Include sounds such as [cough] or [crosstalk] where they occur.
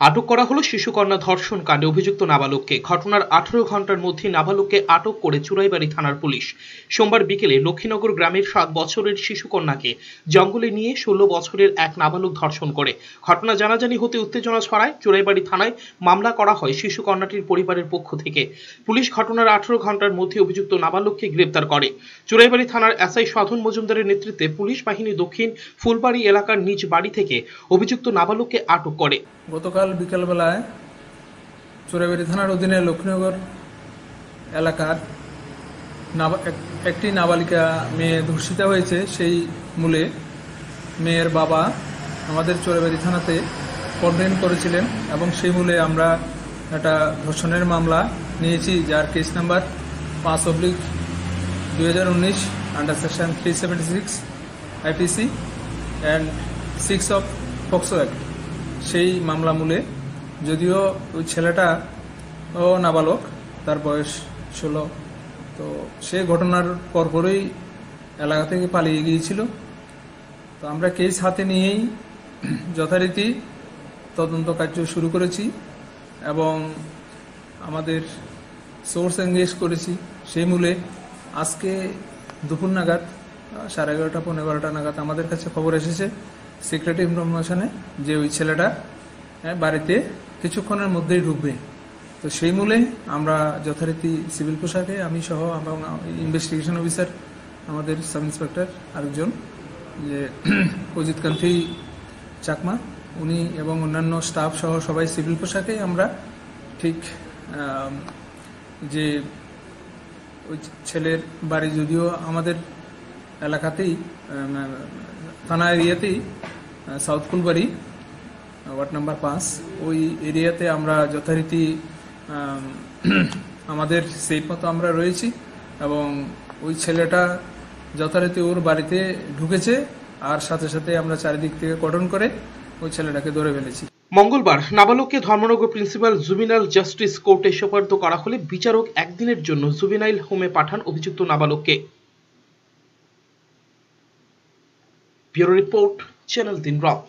আটক করা হলো শিশুকন্যা ধর্ষণ কাণ্ডে অভিযুক্ত নাবালককে। ঘটনার আঠারো ঘণ্টার মধ্যে নাবালককে আটক করে চুরাইবাড়ি থানার পুলিশ। সোমবার বিকেলে লক্ষ্মীনগর গ্রামের সাত বছরের শিশুকন্যাকে জঙ্গলে নিয়ে ষোলো বছরের এক নাবালক ধর্ষণ করে। ঘটনা জানাজানি হতে উত্তেজনা ছড়ায় চুরাইবাড়ি থানায় মামলা করা হয় শিশুকন্যাটির পরিবারের পক্ষ থেকে। পুলিশ ঘটনার আঠারো ঘণ্টার মধ্যে অভিযুক্ত নাবালককে গ্রেপ্তার করে। চুরাইবাড়ি থানার এসআই সাধন মজুমদারের নেতৃত্বে পুলিশ বাহিনী দক্ষিণ ফুলবাড়ি এলাকার নিজ বাড়ি থেকে অভিযুক্ত নাবালককে আটক করে। গতকাল বিকেলবেলায় চোরাবাড়ি থানার অধীনে লক্ষ্মীনগর এলাকার একটি নাবালিকা মেয়ে ধর্ষিতা হয়েছে। সেই মূলে মেয়ের বাবা আমাদের চোরাবাড়ি থানাতে কমপ্লেন করেছিলেন এবং সেই মূলে আমরা একটা ধর্ষণের মামলা নিয়েছি, যার কেস নাম্বার পাঁচ অব্লিক দুই হাজার উনিশ under section three seventy six IPC and six of POCSO act সেই মামলা মূলে। যদিও ওই ছেলেটা ও নাবালক, তার বয়স ষোলো। তো সে ঘটনার পরপরই এলাকা থেকে পালিয়ে গিয়েছিল। তো আমরা কেস হাতে নিয়েই যথারীতি তদন্ত কার্য শুরু করেছি এবং আমাদের সোর্স এঙ্গেজ করেছি। সেই মূলে আজকে দুপুর নাগাদ, সাড়ে এগারোটা পনেরো বারোটা নাগাদ আমাদের কাছে খবর এসেছে। সিক্রেট ইনফরমেশনে যে ওই ছেলেটা বাড়িতে কিছুক্ষণের মধ্যেই ঢুকবে। তো সেই মূলে আমরা যথারীতি সিভিল পোশাকে আমি সহ এবং ইনভেস্টিগেশন অফিসার আমাদের সাব ইন্সপেক্টর আরেকজন, যে অজিত কান্তি চাকমা, উনি এবং অন্যান্য স্টাফ সহ সবাই সিভিল পোশাকে আমরা ঠিক যে ওই ছেলের বাড়ি যদিও আমাদের এলাকাতেই থানা এরিয়াতেই সাউথ ফুলবাড়ি ওয়ার্ড নাম্বার পাঁচ। ওই এরিয়াতে আমরা যথারীতি [clears throat] আমাদের সেই মতো আমরা রয়েছি এবং ওই ছেলেটা যথারীতি ওর বাড়িতে ঢুকেছে আর সাথে সাথে আমরা চারিদিক থেকে কটন করে ওই ছেলেটাকে ধরে ফেলেছি। মঙ্গলবার নাবালককে ধর্মনগর প্রিন্সিপাল জুবিনাল জাস্টিস কোর্টে সোপর্দ করা হলে বিচারক একদিনের জন্য জুবিনাইল হোমে পাঠান অভিযুক্ত নাবালককে। Bureau report. channel Tin Rock.